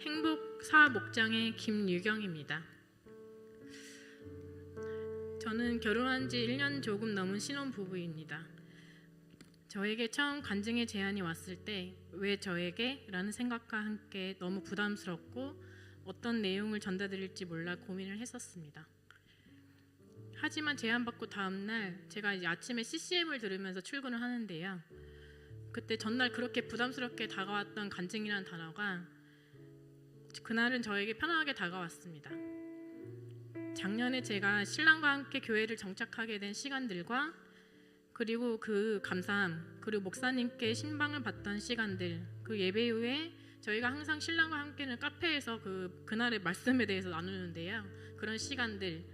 행복사 목장의 김유경입니다. 저는 결혼한 지 1년 조금 넘은 신혼 부부입니다. 저에게 처음 간증의 제안이 왔을 때 왜 저에게? 라는 생각과 함께 너무 부담스럽고 어떤 내용을 전달드릴지 몰라 고민을 했었습니다. 하지만 제안받고 다음 날 제가 이제 아침에 CCM을 들으면서 출근을 하는데요. 그때 전날 그렇게 부담스럽게 다가왔던 간증이라는 단어가 그날은 저에게 편하게 다가왔습니다. 작년에 제가 신랑과 함께 교회를 정착하게 된 시간들과 그리고 그 감사함 그리고 목사님께 신방을 받던 시간들 그 예배 후에 저희가 항상 신랑과 함께는 카페에서 그 그날의 말씀에 대해서 나누는데요. 그런 시간들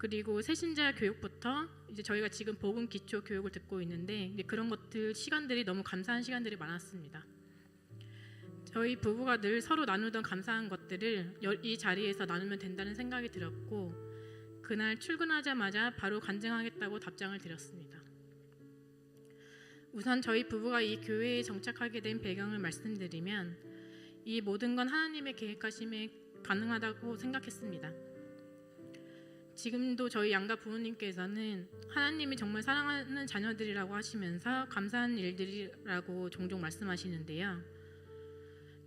그리고 새신자 교육부터 이제 저희가 지금 복음 기초 교육을 듣고 있는데 그런 것들 시간들이 너무 감사한 시간들이 많았습니다. 저희 부부가 늘 서로 나누던 감사한 것들을 이 자리에서 나누면 된다는 생각이 들었고 그날 출근하자마자 바로 간증하겠다고 답장을 드렸습니다. 우선 저희 부부가 이 교회에 정착하게 된 배경을 말씀드리면 이 모든 건 하나님의 계획하심에 가능하다고 생각했습니다. 지금도 저희 양가 부모님께서는 하나님이 정말 사랑하는 자녀들이라고 하시면서 감사한 일들이라고 종종 말씀하시는데요.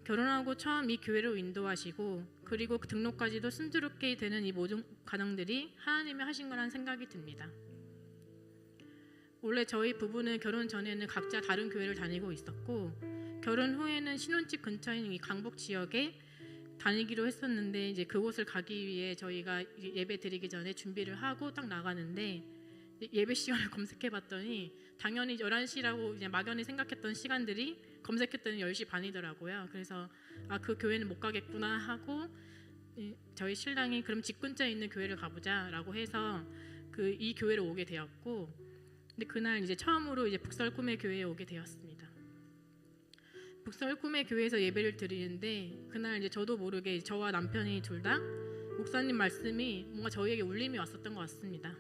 결혼하고 처음 이 교회로 인도하시고 그리고 그 등록까지도 순조롭게 되는 이 모든 가정들이 하나님이 하신 거란 생각이 듭니다. 원래 저희 부부는 결혼 전에는 각자 다른 교회를 다니고 있었고 결혼 후에는 신혼집 근처인 이 강북 지역에 다니기로 했었는데 이제 그곳을 가기 위해 저희가 예배 드리기 전에 준비를 하고 딱 나가는데 예배 시간을 검색해 봤더니 당연히 11시라고 그냥 막연히 생각했던 시간들이 검색했더니 10시 반이더라고요. 그래서 아 그 교회는 못 가겠구나 하고 저희 신랑이 그럼 집 근처에 있는 교회를 가보자라고 해서 그 이 교회를 오게 되었고 근데 그날 이제 처음으로 이제 북설 꿈의 교회에 오게 되었습니다. 북설 꿈의 교회에서 예배를 드리는데 그날 이제 저도 모르게 저와 남편이 둘 다 목사님 말씀이 뭔가 저희에게 울림이 왔었던 것 같습니다.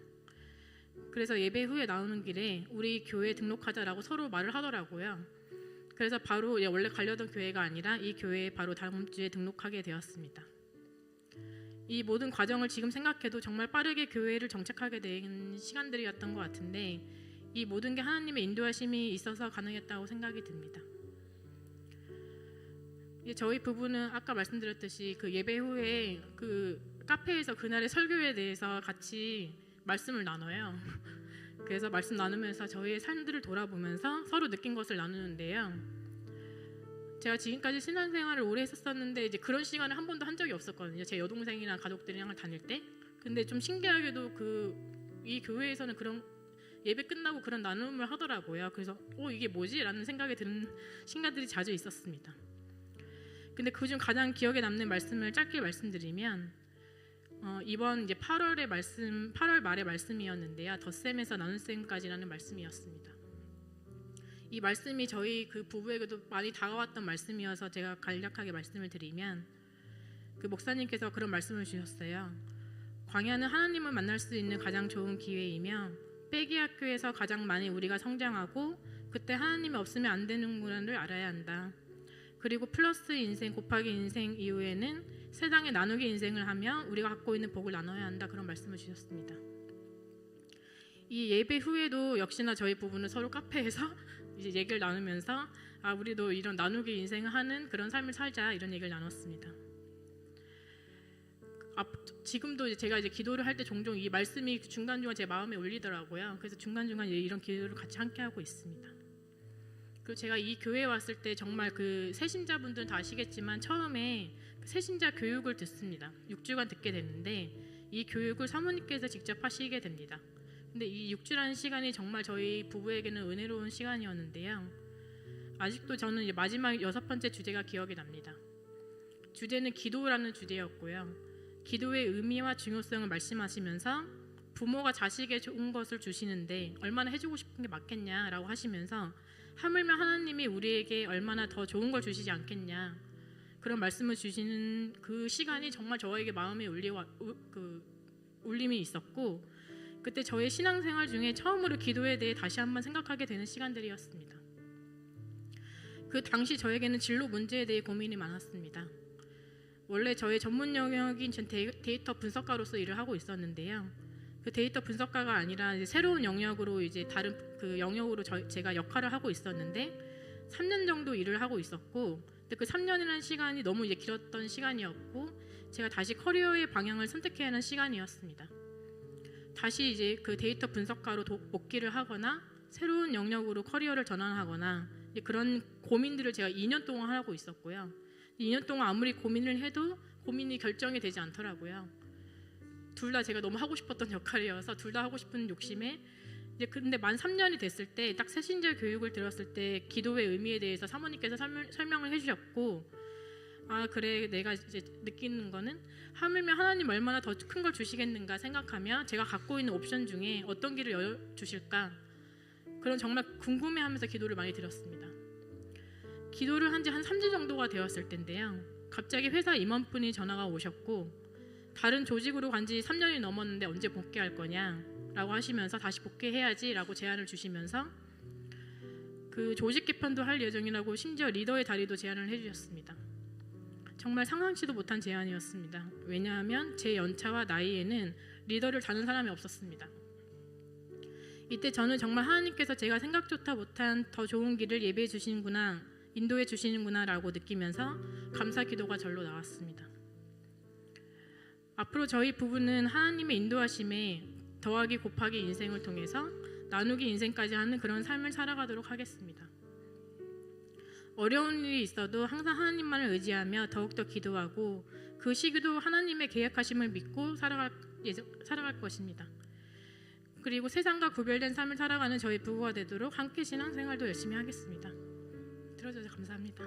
그래서 예배 후에 나오는 길에 우리 교회 등록하자라고 서로 말을 하더라고요. 그래서 바로 원래 가려던 교회가 아니라 이 교회에 바로 다음 주에 등록하게 되었습니다. 이 모든 과정을 지금 생각해도 정말 빠르게 교회를 정착하게 된 시간들이었던 것 같은데 이 모든 게 하나님의 인도하심이 있어서 가능했다고 생각이 듭니다. 저희 부부는 아까 말씀드렸듯이 그 예배 후에 그 카페에서 그날의 설교에 대해서 같이 말씀을 나눠요. 그래서 말씀 나누면서 저희의 삶들을 돌아보면서 서로 느낀 것을 나누는데요. 제가 지금까지 신앙생활을 오래 했었는데 이제 그런 시간을 한 번도 한 적이 없었거든요. 제 여동생이랑 가족들이랑 다닐 때. 근데 좀 신기하게도 그 이 교회에서는 그런 예배 끝나고 그런 나눔을 하더라고요. 그래서 어 이게 뭐지라는 생각이 드는 순간들이 자주 있었습니다. 근데 그중 가장 기억에 남는 말씀을 짧게 말씀드리면 어, 이번 이제 8월의 말씀, 8월 말의 말씀이었는데요. 덧셈에서 나눗셈까지라는 말씀이었습니다. 이 말씀이 저희 그 부부에게도 많이 다가왔던 말씀이어서 제가 간략하게 말씀을 드리면 그 목사님께서 그런 말씀을 주셨어요. 광야는 하나님을 만날 수 있는 가장 좋은 기회이며 빼기 학교에서 가장 많이 우리가 성장하고 그때 하나님이 없으면 안 되는구나를 알아야 한다. 그리고 플러스 인생 곱하기 인생 이후에는 세상에 나누기 인생을 하며 우리가 갖고 있는 복을 나눠야 한다 그런 말씀을 주셨습니다. 이 예배 후에도 역시나 저희 부부는 서로 카페에서 이제 얘기를 나누면서 아 우리도 이런 나누기 인생을 하는 그런 삶을 살자 이런 얘기를 나눴습니다. 아, 지금도 제가 이제 기도를 할 때 종종 이 말씀이 중간 중간 제 마음에 울리더라고요. 그래서 중간 중간 이런 기도를 같이 함께 하고 있습니다. 그리고 제가 이 교회에 왔을 때 정말 그 새신자분들은 다 아시겠지만 처음에 새신자 교육을 듣습니다. 6주간 듣게 됐는데 이 교육을 사모님께서 직접 하시게 됩니다. 근데 이 6주라는 시간이 정말 저희 부부에게는 은혜로운 시간이었는데요. 아직도 저는 이제 마지막 여섯 번째 주제가 기억이 납니다. 주제는 기도라는 주제였고요. 기도의 의미와 중요성을 말씀하시면서 부모가 자식에게 좋은 것을 주시는데 얼마나 해주고 싶은 게 맞겠냐라고 하시면서 하물며 하나님이 우리에게 얼마나 더 좋은 걸 주시지 않겠냐 그런 말씀을 주시는 그 시간이 정말 저에게 마음에 울리와 그 울림이 있었고 그때 저의 신앙생활 중에 처음으로 기도에 대해 다시 한번 생각하게 되는 시간들이었습니다. 그 당시 저에게는 진로 문제에 대해 고민이 많았습니다. 원래 저의 전문 영역인 데이터 분석가로서 일을 하고 있었는데요. 그 데이터 분석가가 아니라 새로운 영역으로 이제 다른 그 영역으로 저, 제가 역할을 하고 있었는데 3년 정도 일을 하고 있었고 근데 그 3년이라는 시간이 너무 이제 길었던 시간이었고 제가 다시 커리어의 방향을 선택해야 하는 시간이었습니다. 다시 이제 그 데이터 분석가로 도- 복귀를 하거나 새로운 영역으로 커리어를 전환하거나 그런 고민들을 제가 2년 동안 하고 있었고요. 2년 동안 아무리 고민을 해도 고민이 결정이 되지 않더라고요. 둘 다 제가 너무 하고 싶었던 역할이어서 둘 다 하고 싶은 욕심에 이제 근데 만 3년이 됐을 때 딱 새신자 교육을 들었을 때 기도의 의미에 대해서 사모님께서 설명, 설명을 해주셨고 아 그래 내가 이제 느끼는 거는 하물며 하나님 얼마나 더 큰 걸 주시겠는가 생각하며 제가 갖고 있는 옵션 중에 어떤 길을 열어 주실까 그런 정말 궁금해하면서 기도를 많이 드렸습니다. 기도를 한 지한 3주 정도가 되었을 텐데요. 갑자기 회사 임원분이 전화가 오셨고 다른 조직으로 간 지 3년이 넘었는데 언제 복귀할 거냐라고 하시면서 다시 복귀해야지라고 제안을 주시면서 그 조직 개편도 할 예정이라고 심지어 리더의 자리도 제안을 해주셨습니다. 정말 상상치도 못한 제안이었습니다. 왜냐하면 제 연차와 나이에는 리더를 다는 사람이 없었습니다. 이때 저는 정말 하나님께서 제가 생각조차 못한 더 좋은 길을 예배해 주시는구나, 인도해 주시는구나라고 느끼면서 감사 기도가 절로 나왔습니다. 앞으로 저희 부부는 하나님의 인도하심에 더하기 곱하기 인생을 통해서 나누기 인생까지 하는 그런 삶을 살아가도록 하겠습니다. 어려운 일이 있어도 항상 하나님만을 의지하며 더욱더 기도하고 그 시기도 하나님의 계획하심을 믿고 살아갈, 예정- 살아갈 것입니다. 그리고 세상과 구별된 삶을 살아가는 저희 부부가 되도록 함께 신앙생활도 열심히 하겠습니다. 들어줘서 감사합니다.